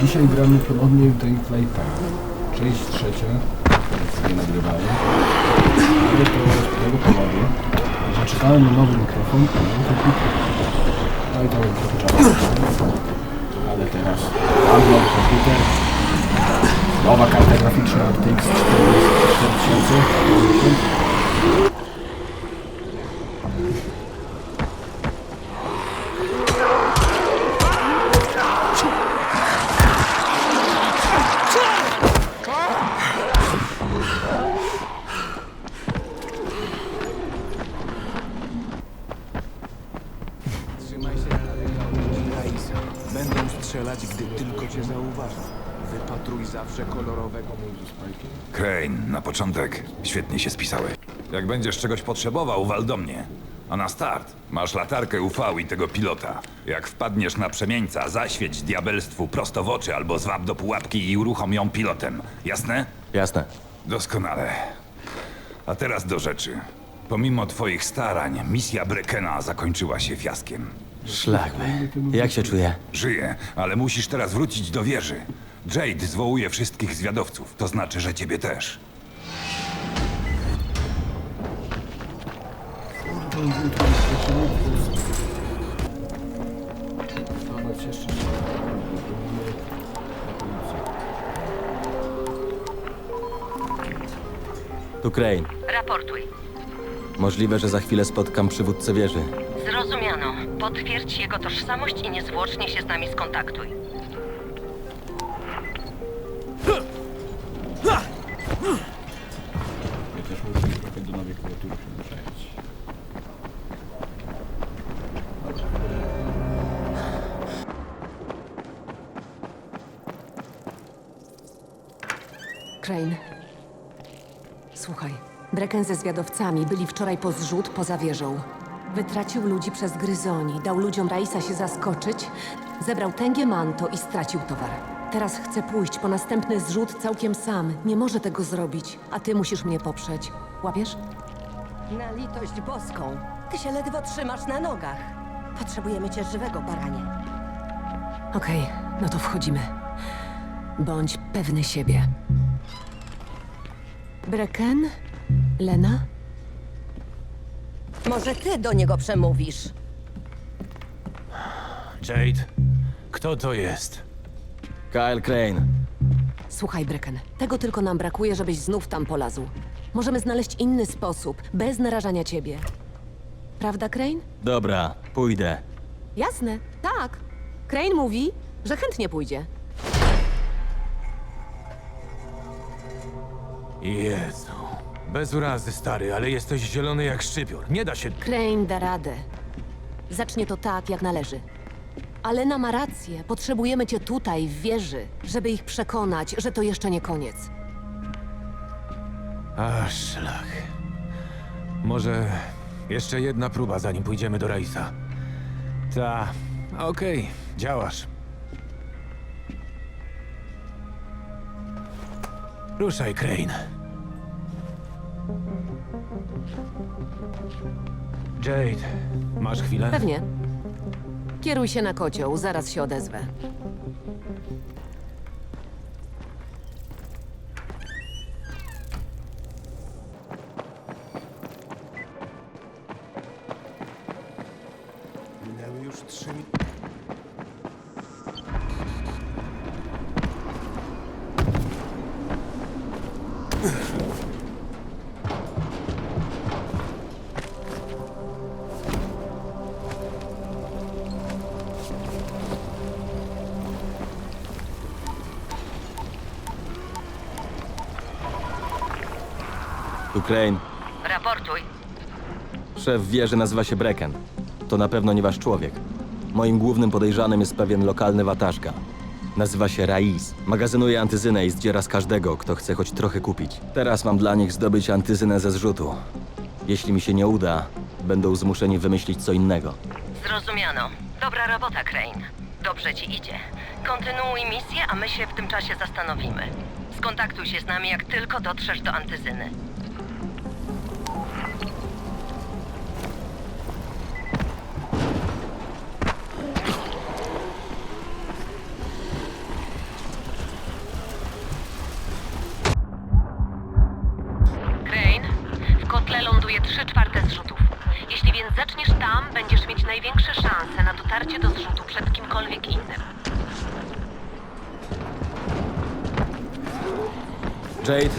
Dzisiaj gramy ponownie w Dave Lighta. Część trzecia, teraz sobie nagrywałem. Ale to z tego powodu, że czekałem na nowy mikrofon, nie to kupię. No i to trochę czasu. Ale teraz mam nowy komputer. Nowa karta graficzna RTX 4000. tylko cię zauważą. Wypatruj zawsze kolorowego Crane, na początek świetnie się spisałeś. Jak będziesz czegoś potrzebował, wal do mnie. A na start masz latarkę UV i tego pilota. Jak wpadniesz na przemieńca, zaświeć diabelstwu prosto w oczy albo zwab do pułapki i uruchom ją pilotem. Jasne? Jasne. Doskonale. A teraz do rzeczy. Pomimo twoich starań, misja Brekena zakończyła się fiaskiem. Szlakby. Jak się czuję? Żyje, ale musisz teraz wrócić do wieży. Jade zwołuje wszystkich zwiadowców, to znaczy, że ciebie też. Tu Crane. Raportuj. Możliwe, że za chwilę spotkam przywódcę wieży. Zrozumiano. Potwierdź jego tożsamość i niezwłocznie się z nami skontaktuj. Ja też muszę trochę do nowej klawiatury przyzwyczaić. Crane. Słuchaj, Brecken ze zwiadowcami byli wczoraj po zrzut poza wieżą. Wytracił ludzi przez gryzoni, dał ludziom Raisa się zaskoczyć, zebrał tęgie manto i stracił towar. Teraz chce pójść po następny zrzut całkiem sam. Nie może tego zrobić, a ty musisz mnie poprzeć. Łapiesz? Na litość boską. Ty się ledwo trzymasz na nogach. Potrzebujemy cię żywego, baranie. Okej, no to wchodzimy. Bądź pewny siebie. Brecken? Lena? Może ty do niego przemówisz. Jade, kto to jest? Kyle Crane. Słuchaj, Brecken, tego tylko nam brakuje, żebyś znów tam polazł. Możemy znaleźć inny sposób, bez narażania ciebie. Prawda, Crane? Dobra, pójdę. Jasne, tak. Crane mówi, że chętnie pójdzie. Jezu. Bez urazy, stary, ale jesteś zielony jak szczypior. Nie da się... Crane da radę. Zacznie to tak, jak należy. Alena ma rację. Potrzebujemy cię tutaj, w wieży, żeby ich przekonać, że to jeszcze nie koniec. A, szlak. Może jeszcze jedna próba, zanim pójdziemy do Raisa. Ta... Okej, działasz. Ruszaj, Crane. Jade, masz chwilę? Pewnie. Kieruj się na kocioł, zaraz się odezwę. Tu Crane. Raportuj. Szef wieży nazywa się Brecken. To na pewno nie wasz człowiek. Moim głównym podejrzanym jest pewien lokalny wataszka. Nazywa się Raiz. Magazynuje antyzynę i zdziera z każdego, kto chce choć trochę kupić. Teraz mam dla nich zdobyć antyzynę ze zrzutu. Jeśli mi się nie uda, będą zmuszeni wymyślić co innego. Zrozumiano. Dobra robota, Crane. Dobrze ci idzie. Kontynuuj misję, a my się w tym czasie zastanowimy. Skontaktuj się z nami, jak tylko dotrzesz do antyzyny.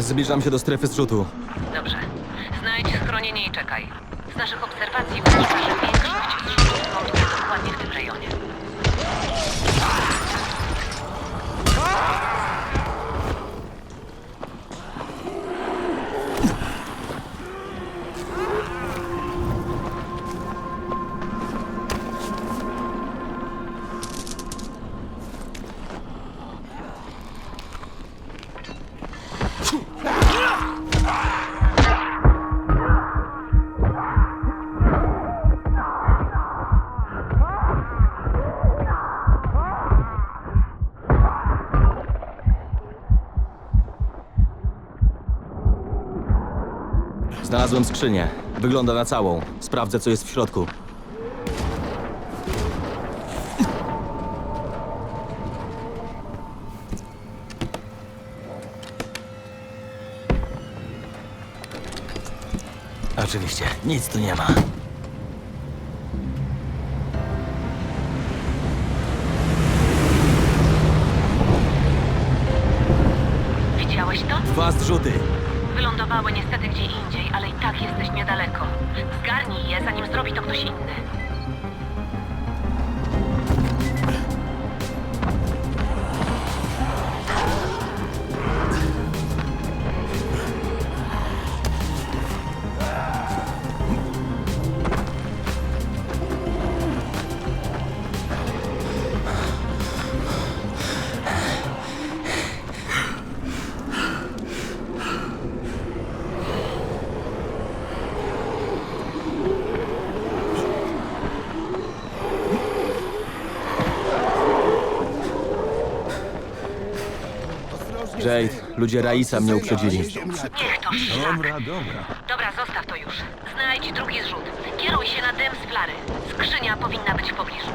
Zbliżam się do strefy zrzutu. Znalazłem skrzynię. Wygląda na całą. Sprawdzę, co jest w środku. Oczywiście, nic tu nie ma. Widziałeś to? Dwa zrzuty. Wylądowały niestety gdzie indziej, ale i tak jesteś niedaleko. Zgarnij je, zanim zrobi to ktoś inny. Jade, ludzie Raisa mnie uprzedzili. Niech to szlak. Dobra, dobra. Dobra, zostaw to już. Znajdź drugi zrzut. Kieruj się na dym z flary. Skrzynia powinna być w pobliżu.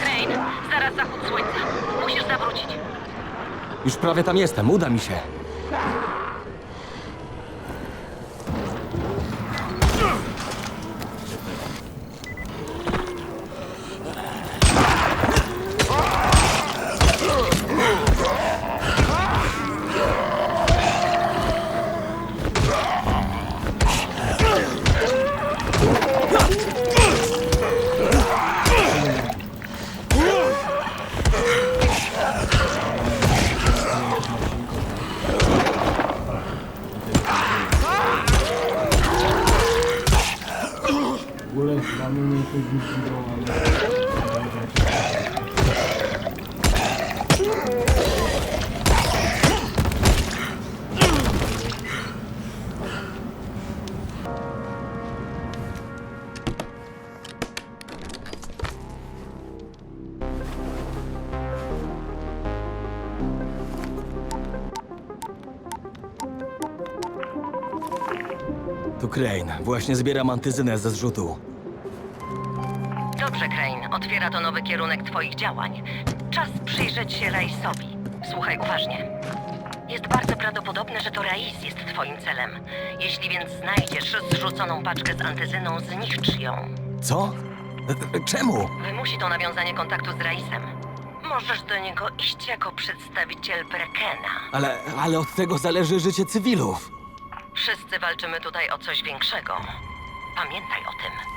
Crane, zaraz zachód słońca. Musisz zawrócić. Już prawie tam jestem, uda mi się. Tu Crane, właśnie zbieram antyzynę ze zrzutu. Dobrze, Crane. Otwiera to nowy kierunek twoich działań. Czas przyjrzeć się Raisowi. Słuchaj uważnie. Jest bardzo prawdopodobne, że to Rais jest twoim celem. Jeśli więc znajdziesz zrzuconą paczkę z antyzyną, zniszcz ją. Co? E, e, Czemu? Wymusi to nawiązanie kontaktu z Raisem. Możesz do niego iść jako przedstawiciel Brekena. Ale, ale od tego zależy życie cywilów. Wszyscy walczymy tutaj o coś większego. Pamiętaj o tym.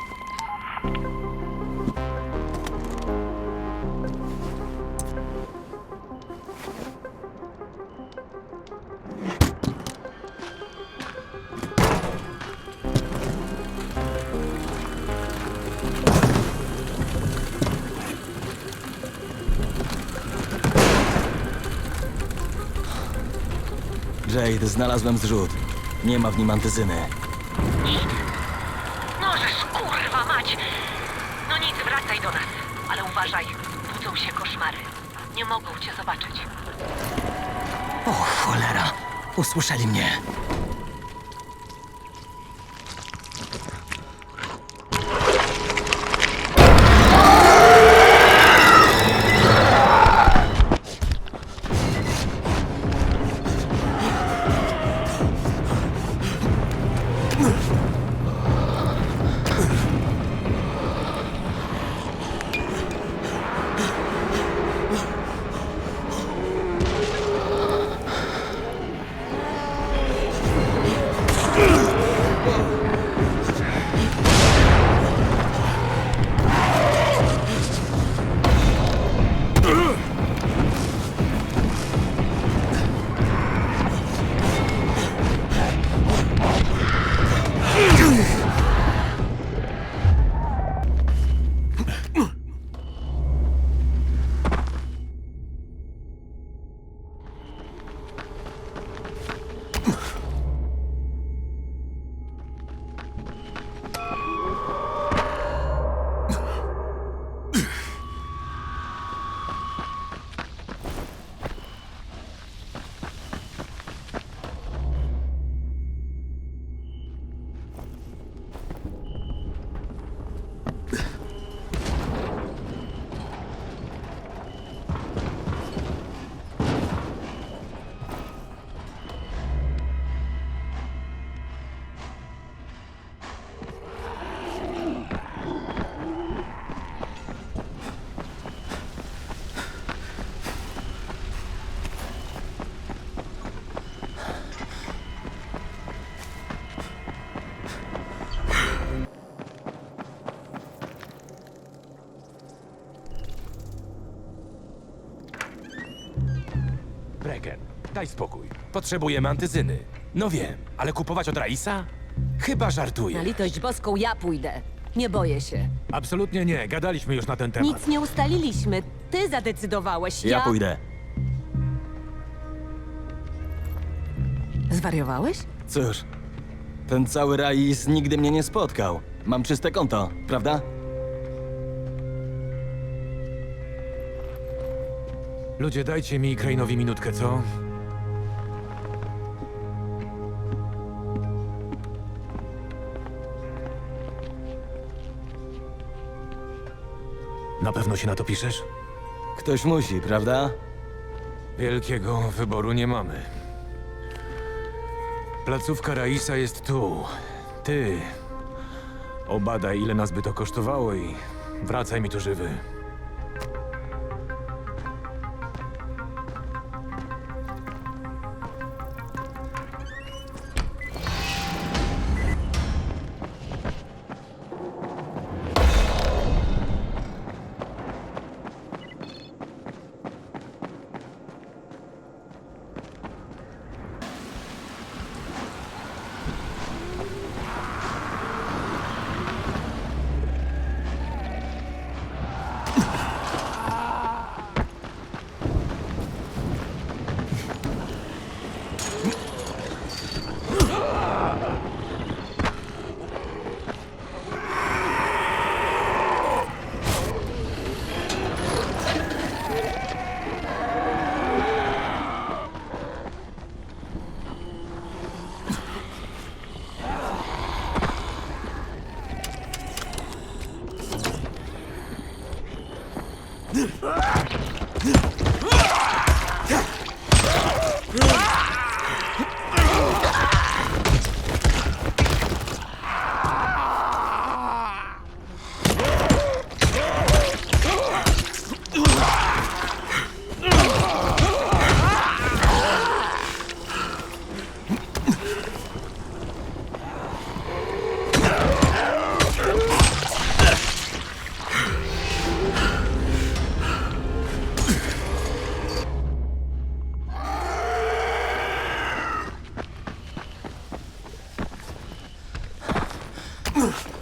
Jade, znalazłem zrzut. Nie ma w nim antyzyny. Możesz, kurwa mać! No nic, wracaj do nas. Ale uważaj, budzą się koszmary. Nie mogą cię zobaczyć. O cholera, usłyszeli mnie. Daj spokój. Potrzebujemy antyzyny. No wiem, ale kupować od Raisa? Chyba Na żartuję. litość boską ja pójdę. Nie boję się. Absolutnie nie. Gadaliśmy już na ten temat. Nic nie ustaliliśmy. Ty zadecydowałeś. Ja, Ja pójdę. Zwariowałeś? Cóż, ten cały Rais nigdy mnie nie spotkał. Mam czyste konto, prawda? Ludzie, dajcie mi i Crane'owi minutkę, co? Na pewno się na to piszesz? Ktoś musi, prawda? Wielkiego wyboru nie mamy. Placówka Raisa jest tu. Ty. Obadaj, ile nas by to kosztowało i wracaj mi tu żywy. Okej,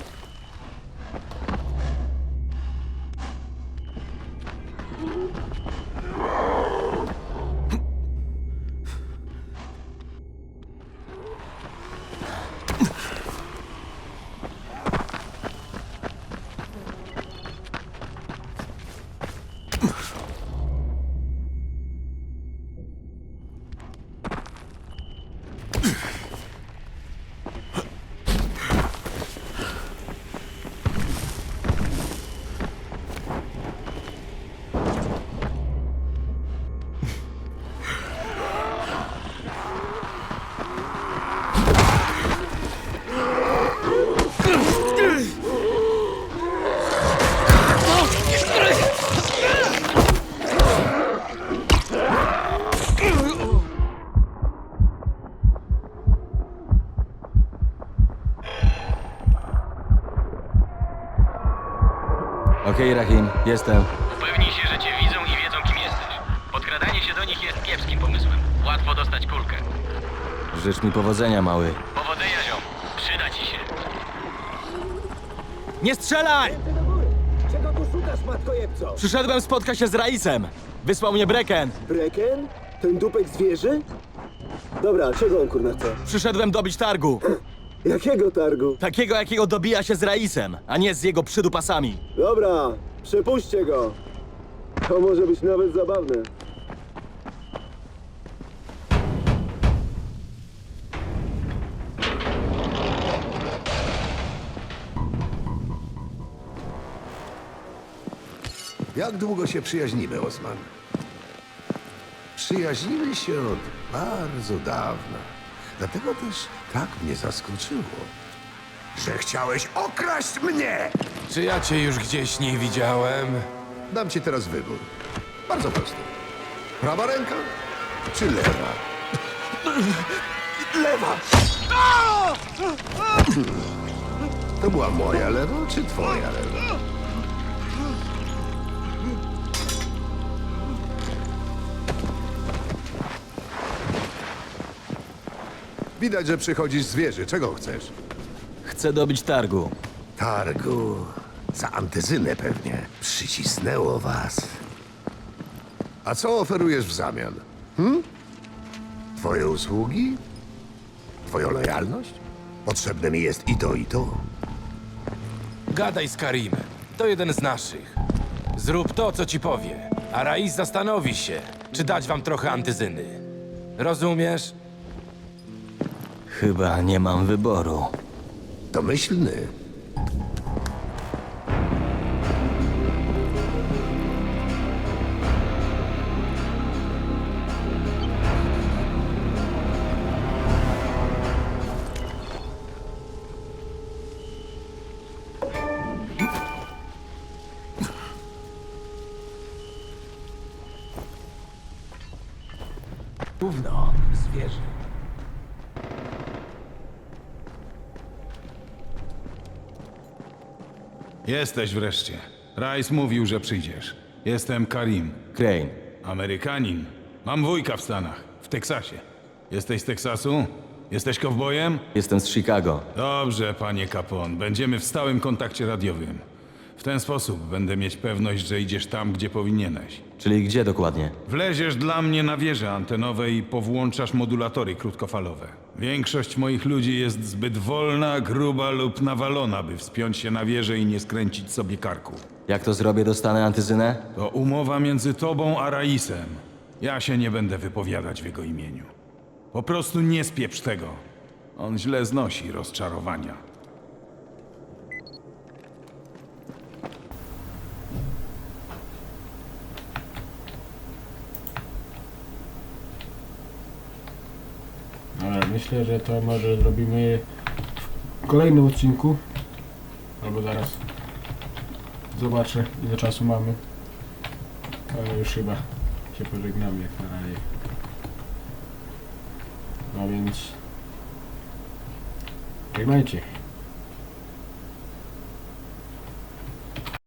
Rahim, jestem. Upewnij się, że cię widzą i wiedzą, kim jesteś. Podkradanie się do nich jest kiepskim pomysłem. Łatwo dostać kulkę. Życz mi powodzenia, mały. Powodzenia, ziom. Przyda ci się. Nie strzelaj! Czego tu szukasz, matkojebco? Przyszedłem spotkać się z Raisem. Wysłał mnie Breken. Breken? Ten dupek zwierzy? Dobra, czego on kurna chce? Przyszedłem dobić targu. Jakiego targu? Takiego, jakiego dobija się z Raisem, a nie z jego przydupasami. Dobra, przepuśćcie go. To może być nawet zabawne. Jak długo się przyjaźnimy, Osman? Przyjaźnimy się od bardzo dawna. Dlatego też tak mnie zaskoczyło, że chciałeś okraść mnie! Czy ja cię już gdzieś nie widziałem? Dam ci teraz wybór. Bardzo prosty. Prawa ręka czy lewa? Lewa! To była moja lewa czy twoja lewa? Widać, że przychodzisz z wieży. Czego chcesz? Chcę dobić targu. Targu. Za antyzynę pewnie. Przycisnęło was. A co oferujesz w zamian? Hm? Twoje usługi? Twoją lojalność? Potrzebne mi jest i to, i to. Gadaj z Karimem. To jeden z naszych. Zrób to, co ci powie, a Raiz zastanowi się, czy dać wam trochę antyzyny. Rozumiesz? Chyba nie mam wyboru. Domyślny. Jesteś wreszcie. Rice mówił, że przyjdziesz. Jestem Karim, Crane, Amerykanin. Mam wujka w Stanach, w Teksasie. Jesteś z Teksasu? Jesteś kowbojem? jestem z Chicago. Dobrze, panie Capone. Będziemy w stałym kontakcie radiowym. W ten sposób będę mieć pewność, że idziesz tam, gdzie powinieneś. Czyli gdzie dokładnie? Wleziesz dla mnie na wieże antenowe i powłączasz modulatory krótkofalowe. Większość moich ludzi jest zbyt wolna, gruba lub nawalona, by wspiąć się na wieżę i nie skręcić sobie karku. Jak to zrobię, dostanę antyzynę? To umowa między tobą a Raisem. Ja się nie będę wypowiadać w jego imieniu. Po prostu nie spieprz tego. On źle znosi rozczarowania. Ale myślę, że to może zrobimy w kolejnym odcinku. Albo zaraz. Zobaczę ile czasu mamy. Ale już chyba się pożegnamy jak na razie. No więc... Żegnajcie.